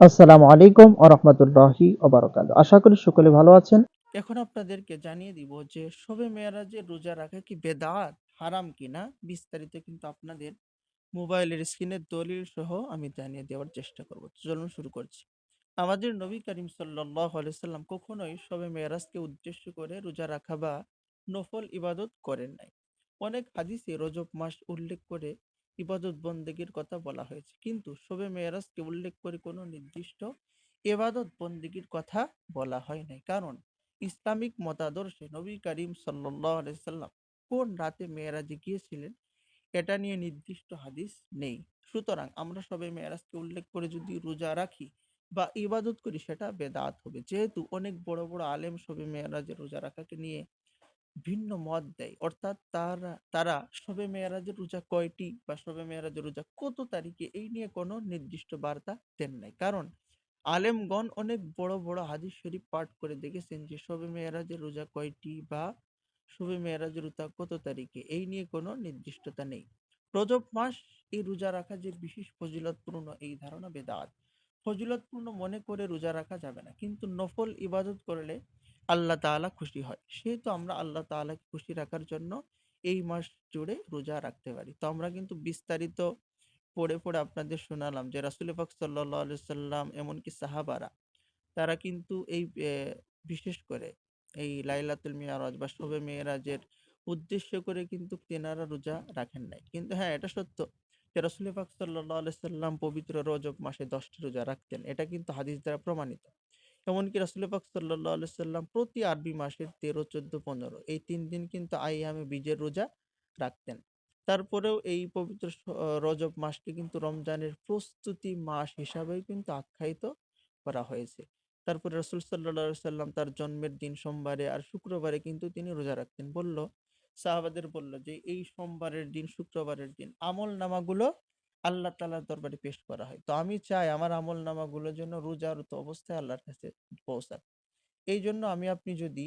আসসালামু আলাইকুম ও রহমতুল্লাহি আশা করি সকলে ভালো আছেন। এখন আপনাদেরকে জানিয়ে দিব যে শবে মেয়ারাজের রোজা রাখা কি বেদাত, হারাম কিনা বিস্তারিত কিন্তু আপনাদের মোবাইলের স্ক্রিনের দলিল সহ আমি জানিয়ে দেওয়ার চেষ্টা করব। চলুন শুরু করছি। আমাদের নবী করিম সাল্লাহ সাল্লাম কখনোই শবে মেয়ারাজকে উদ্দেশ্য করে রোজা রাখা বা নফল ইবাদত করেন নাই। অনেক হাদিসে রজব মাস উল্লেখ করে ইবাদত বন্দেগীর কথা বলা হয়েছে। কিন্তু শবে মেয়ারাজকে উল্লেখ করে কোনো নির্দিষ্ট এবাদত বন্দেগীর কথা বলা হয় নাই। কারণ ইসলামিক মতাদর্শে নবী করিম সাল্লাম কোন রাতে মেয়েরাজে গিয়েছিলেন এটা নিয়ে নির্দিষ্ট হাদিস নেই। সুতরাং আমরা সবাই মেয়েরাজকে উল্লেখ করে যদি রোজা রাখি বা ইবাদত করি সেটা বেদাত হবে। যেহেতু অনেক বড় বড় আলেম সবে মেয়েরাজের রোজা রাখাকে নিয়ে ভিন্ন মত দেয়। অর্থাৎ তারা তারা সবে মেয়েরাজের রোজা কয়টি বা সবে মেয়েরাজের রোজা কত তারিখে এই নিয়ে কোনো নির্দিষ্ট বার্তা দেন নাই। কারণ আলেমগণ অনেক বড় বড় হাদিস শরীফ পাঠ করে দেখেছেন যে শবে মেয়েরাজের রোজা কয়টি বা শবে মেয়েরাজের রোজা কত তারিখে এই নিয়ে কোনো নির্দিষ্টতা নেই। রজব মাস এই রোজা রাখা যে বিশেষ ফজিলতপূর্ণ এই ধারণা বেদাত। ফজিলতপূর্ণ মনে করে রোজা রাখা যাবে না। কিন্তু নফল ইবাদত করলে আল্লাহ তাআলা খুশি হয়। সেহেতু আমরা আল্লাহ তাআলাকে খুশি রাখার জন্য এই মাস জুড়ে রোজা রাখতে পারি। তো আমরা কিন্তু বিস্তারিত পড়ে পড়ে আপনাদের শোনালাম যে রাসুল পাক সাল্লাহ সাল্লাম এমনকি সাহাবারা, তারা কিন্তু এই বিশেষ করে এই লাইলাতুল মিয়ারাজ বা শবে মেয়েরাজের উদ্দেশ্য করে কিন্তু তেনারা রোজা রাখেন নাই। কিন্তু হ্যাঁ এটা সত্য যে রাসুল পাক সাল্লাহ সাল্লাম পবিত্র রজব মাসে দশটি রোজা রাখতেন। এটা কিন্তু হাদিস দ্বারা প্রমাণিত। এমনকি রাসুল পাক সাল্লাহ আলি সাল্লাম প্রতি আরবি মাসের তেরো, চোদ্দ, পনেরো এই তিন দিন কিন্তু আইয়ামে বীজের রোজা রাখতেন। তারপরেও এই পবিত্র রজব মাসকে কিন্তু রমজানের প্রস্তুতি মাস হিসাবেও কিন্তু আখ্যায়িত করা হয়েছে। তারপরে রসুল সাল্লাহ সাল্লাম তার জন্মের দিন সোমবারে আর শুক্রবারে কিন্তু তিনি রোজা রাখতেন। বলল, সাহাবাদের বলল যে, এই সোমবারের দিন, শুক্রবারের দিন আমল নামাগুলো আল্লাহ তালার দরবারে পেশ করা হয়। তো আমি চাই আমার আমল নামাগুলো যেন রোজারত অবস্থায় আল্লাহর কাছে পৌঁছাক। এই জন্য আমি, আপনি যদি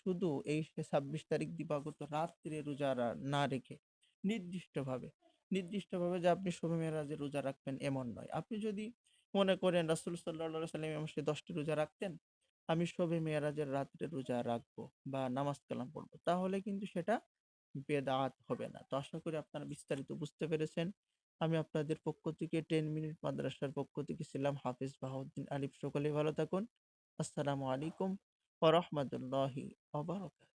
শুধু এই ছাব্বিশ তারিখ দিবাগত রাত্রে রোজা না রেখে নির্দিষ্টভাবে নির্দিষ্টভাবে যে আপনি শবে মেরাজে রোজা রাখবেন এমন নয়। আপনি যদি মনে করেন রাসূল সাল্লাল্লাহু সাল্লাম মাসে দশটি রোজা রাখতেন, আমি শোভে মেরাজের রাত্রে রোজা রাখব বা নামাজ কালাম পড়ব, তাহলে কিন্তু সেটা বেদাত হবে না। তো আশা করি আপনারা বিস্তারিত বুঝতে পেরেছেন। আমি আপনাদের পক্ষ থেকে টেন মিনিট মাদ্রাসার পক্ষ থেকে ছিলাম হাফিজ বাহাউদ্দিন আলিফ। সকলে ভালো থাকুন। আসসালামু আলাইকুম ওয়া রাহমাতুল্লাহি ওয়া বারাকাতুহু।